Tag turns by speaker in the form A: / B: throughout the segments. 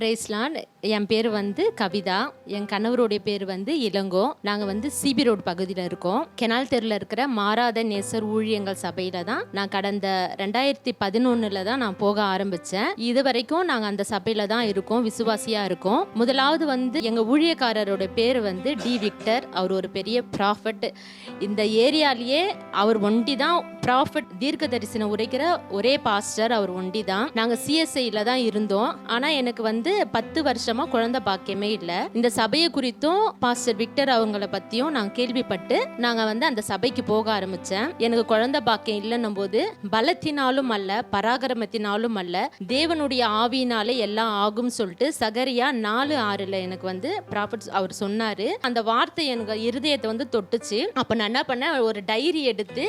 A: பிரைஸ்லான் என் பேர் வந்து கவிதா. என் கணவருடைய பேர் வந்து இளங்கோ. நாங்கள் வந்து சிபி ரோடு பகுதியில் இருக்கோம். கெனால் தெருவில் இருக்கிற மாறாத நேசர் ஊழியங்கள் சபையில் தான் நான் கடந்த ரெண்டாயிரத்தி பதினொன்றில் தான் நான் போக ஆரம்பித்தேன் இது வரைக்கும் நாங்கள் அந்த சபையில் தான் இருக்கோம். விசுவாசியாக இருக்கோம். முதலாவது வந்து எங்கள் ஊழியக்காரரோட பேர் வந்து டி விக்டர். அவர் ஒரு பெரிய ப்ராஃபட் இந்த ஏரியாலேயே அவர் ஒண்டி தான் ப்ராஃபட் தீர்க்க தரிசனம் உரைக்கிற ஒரே பாஸ்டர் அவர் ஒண்டி தான். நாங்கள் சிஎஸ்ஐயில் தான் இருந்தோம். ஆனால் எனக்கு வந்து பத்து வருஷமா குழந்தை பாக்கியமே இல்லை. இந்த சபையை குறித்தும் பாஸ்டர் விக்டர் அவங்கள பற்றியும் நான் கேள்விப்பட்டு நாங்கள் வந்து அந்த சபைக்கு போக ஆரம்பித்தேன் எனக்கு குழந்தை பாக்கியம் இல்லைன்னும் போது பலத்தினாலும் அல்ல பராக்கிரமத்தினாலும் அல்ல தேவனுடைய ஆவியினாலே எல்லாம் ஆகும் சொல்லிட்டு சகரியா நாலு ஆறுல எனக்கு வந்து ப்ராஃபிட் அவர் சொன்னாரு. அந்த வார்த்தை எனக்கு இருதயத்தை வந்து தொட்டுச்சு. அப்போ நான் என்ன பண்ணேன்? ஒரு டைரி எடுத்து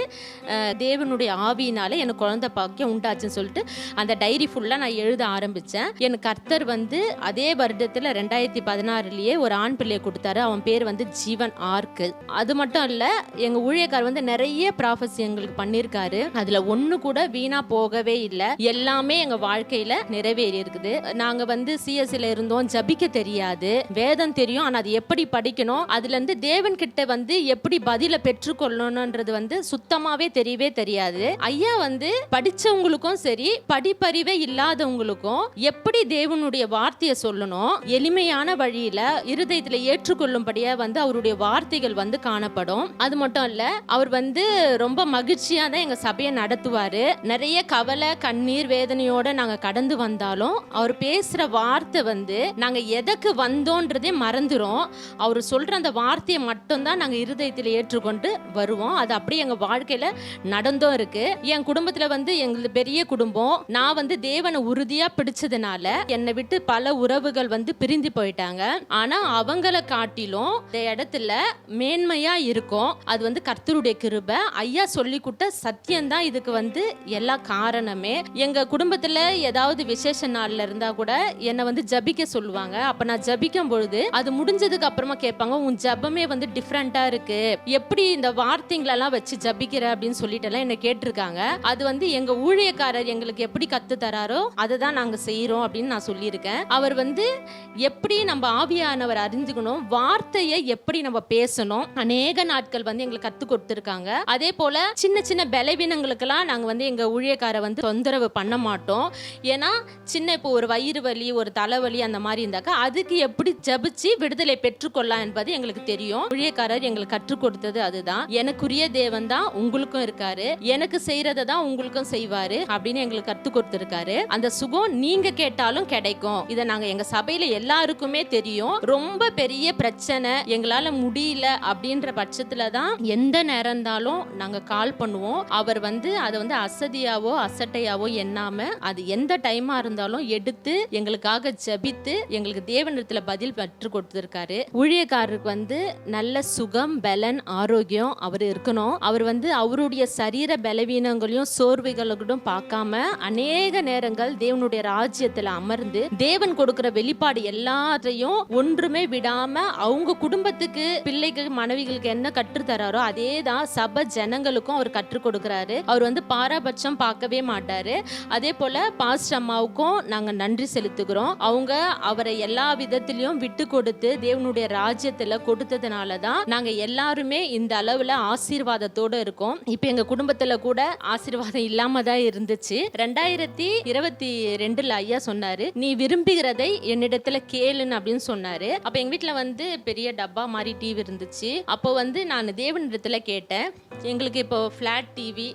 A: தேவனுடைய ஆவியினாலே எனக்கு குழந்தை பாக்கியம் உண்டாச்சுன்னு சொல்லிட்டு அந்த டைரி ஃபுல்லாக நான் எழுத ஆரம்பித்தேன் எனக்கு கர்த்தர் வந்து வந்து அதே வருடத்தில் ரெண்டாயிரத்தி பதினாறுலேயே ஒரு ஆண் பிள்ளையை கொடுத்தாரு. அவன் பேர் வந்து ஜீவன் ஆர்க்கு அது மட்டும் இல்லை எங்கள் ஊழியக்கார் வந்து நிறைய ப்ராஃபஸ் எங்களுக்கு பண்ணியிருக்காரு அதில் ஒன்று கூட வீணாக போகவே இல்லை. எல்லாமே எங்கள் வாழ்க்கையில் நிறைவேறி இருக்குது. நாங்கள் வந்து சிஎஸ்சியில் இருந்தோம் ஜபிக்க தெரியாது. வேதம் தெரியும் ஆனால் அது எப்படி படிக்கணும்? அதுலேருந்து தேவன் கிட்ட வந்து எப்படி பதிலை பெற்றுக்கொள்ளணுன்றது வந்து சுத்தமாகவே தெரியவே தெரியாது. ஐயா வந்து படிச்சவங்களுக்கும் சரி படிப்பறிவே இல்லாதவங்களுக்கும் எப்படி தேவனுடைய வார்த்தையை சொல்லணும். எளிமையான வழியில இருதயத்துல ஏற்றுக்கொள்ளும்படியா வந்து அவருடைய வார்த்தைகள் வந்து காணப்படும். அது மட்டும் இல்ல அவர் வந்து ரொம்ப மகிழ்ச்சியா தான் எங்க சபையை நடத்துவாரு. நிறைய கவலை கண்ணீர் வேதனையோட நாங்க கடந்து வந்தாலும் அவர் பேசுற வார்த்தை வந்து நாங்க எதற்கு வந்தோன்றதே மறந்துடும் அவர் சொல்ற அந்த வார்த்தையை மட்டும்தான் நாங்க இருதயத்தில் ஏற்றுக்கொண்டு வருவோம். அது அப்படியே எங்க வாழ்க்கையில நடந்தும் இருக்கு. என் குடும்பத்துல வந்து எங்களுக்கு பெரிய குடும்பம். நான் வந்து தேவனை உறுதியா பிடிச்சதுனால என்னை விட்டு பல உறவுகள் வந்து பிரிந்து போயிட்டாங்க. ஆனா அவங்கள காட்டிலும் இந்த இடத்துல மேன்மையா இருக்கும். அது வந்து கர்த்தருடைய கிருபை. ஐயா சொல்லி கொடுத்த சத்தியம்தான் இதுக்கு வந்து எல்லா காரணமே. எங்க குடும்பத்துல ஏதாவது விசேஷ நாள்ல இருந்தா கூட என்னை வந்து ஜபிக்க சொல்லுவாங்க. அப்ப நான் ஜபிக்கும் பொழுது அது முடிஞ்சதுக்கு அப்புறமா கேட்பாங்க உன் ஜபமே வந்து டிஃப்ரெண்டா இருக்கு. எப்படி இந்த வார்த்தைங்களெல்லாம் வச்சு ஜபிக்கிற? அப்படின்னு சொல்லிட்டு எல்லாம் கேட்டிருக்காங்க. அது வந்து எங்க ஊழியக்காரர் எங்களுக்கு எப்படி கத்து தராரோ அதை தான் நாங்க செய்யறோம் அப்படின்னு நான் சொல்லியிருக்கேன். அவர் வந்து எப்படி நம்ம ஆவியானவர் அறிஞ்சுக்கணும் வார்த்தையை எப்படி நம்ம பேசணும். அநேக நாட்கள் வந்து எங்களுக்கு கத்து கொடுத்துருக்காங்க. அதே போல சின்ன சின்ன பலவீனங்களுக்கெல்லாம் நாங்க வந்து எங்க ஊழியக்காரை வந்து தொந்தரவு பண்ண மாட்டோம். ஏன்னா சின்ன இப்போ ஒரு வயிறு வலி ஒரு தலைவலி அந்த மாதிரி இருந்தாக்கா அதுக்கு எப்படி ஜபிச்சு விடுதலை பெற்றுக்கொள்ளலாம் என்பது எங்களுக்கு தெரியும். ஊழியக்காரர் எங்களுக்கு கற்றுக் கொடுத்தது அதுதான். எனக்குரிய தேவன் தான் உங்களுக்கும் இருக்காரு. எனக்கு செய்யறதை தான் உங்களுக்கும் செய்வாரு அப்படின்னு எங்களுக்கு கற்றுக் கொடுத்துருக்காரு. அந்த சுகம் நீங்க கேட்டாலும் கிடைக்கும். இதை நாங்கள் எங்கள் சபையில் எல்லாருக்குமே தெரியும். ரொம்ப பெரிய பிரச்சனை எங்களால் முடியல அப்படின்ற பட்சத்தில் தான் எந்த நேரம் இருந்தாலும் நாங்கள் கால் பண்ணுவோம். அவர் வந்து அதை வந்து அசதியாவோ அசட்டையாவோ எண்ணாம அது எந்த டைமாக இருந்தாலும் எடுத்து எங்களுக்காக ஜெபித்து எங்களுக்கு தேவனிடத்தில் பதில் பெற்று கொடுத்துருக்காரு. ஊழியக்காரருக்கு வந்து நல்ல சுகம் பலன் ஆரோக்கியம் அவர் இருக்கணும். அவர் வந்து அவருடைய சரீர பலவீனங்களையும் சோர்வுகளையும் பார்க்காம அநேக நேரங்கள் தேவனுடைய ராஜ்யத்தில் அமர்ந்து தேவன் கொடுக்கிற வெளிப்பாடு எல்லாத்தையும் ஒன்றுமே விடாம அவங்க குடும்பத்துக்கு பிள்ளைக்கு மனைவிகளுக்கு என்ன கற்று தராரோ அதே தான் சபை ஜனங்களுக்கும் அவர் கற்றுக் கொடுக்கிறாரு. அவர் வந்து பாரபட்சம் பார்க்கவே மாட்டாரு. அதே போல பாஸ்ட் அம்மாவுக்கும் நாங்க நன்றி செலுத்துகிறோம். அவங்க அவரை எல்லா விதத்திலையும் விட்டு கொடுத்து தேவனுடைய ராஜ்யத்துல கொடுத்ததுனால தான் நாங்க எல்லாருமே இந்த அளவுல ஆசீர்வாதத்தோட இருக்கோம். இப்போ எங்க குடும்பத்துல கூட ஆசீர்வாதம் இல்லாம தான் இருந்துச்சு. ரெண்டாயிரத்தி இருபத்தி ரெண்டுல ஐயா சொன்னாரு நீ விரும்பி விரும்புகிறதை என்னிடத்துல கேளுன்னு அப்படின்னு சொன்னாரு. அப்ப எங்க வீட்டுல வந்து பெரிய டப்பா மாதிரி டிவி இருந்துச்சு. அப்போ வந்து நான் தேவனிடத்துல கேட்டேன். எங்களுக்கு இப்போ flat TV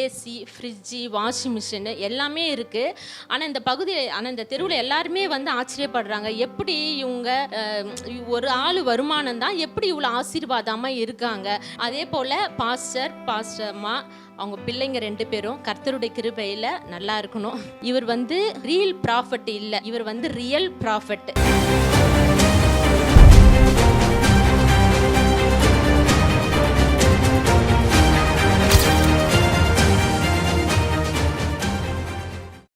A: AC fridge washing machine எல்லாமே இருக்குது ஆனால் இந்த பகுதியில் ஆனால் இந்த தெருவில் எல்லாருமே வந்து ஆச்சரியப்படுறாங்க. எப்படி இவங்க ஒரு ஆள் வருமானம் தான் எப்படி இவ்வளோ ஆசீர்வாதமாக இருக்காங்க? அதே போல் பாஸ்டர் பாஸ்டர்மா அவங்க பிள்ளைங்க ரெண்டு பேரும் கர்த்தருடைய கிருபையில் நல்லா இருக்கணும். இவர் வந்து ரியல் ப்ராஃபிட் இல்லை இவர் வந்து ரியல் ப்ராஃபிட்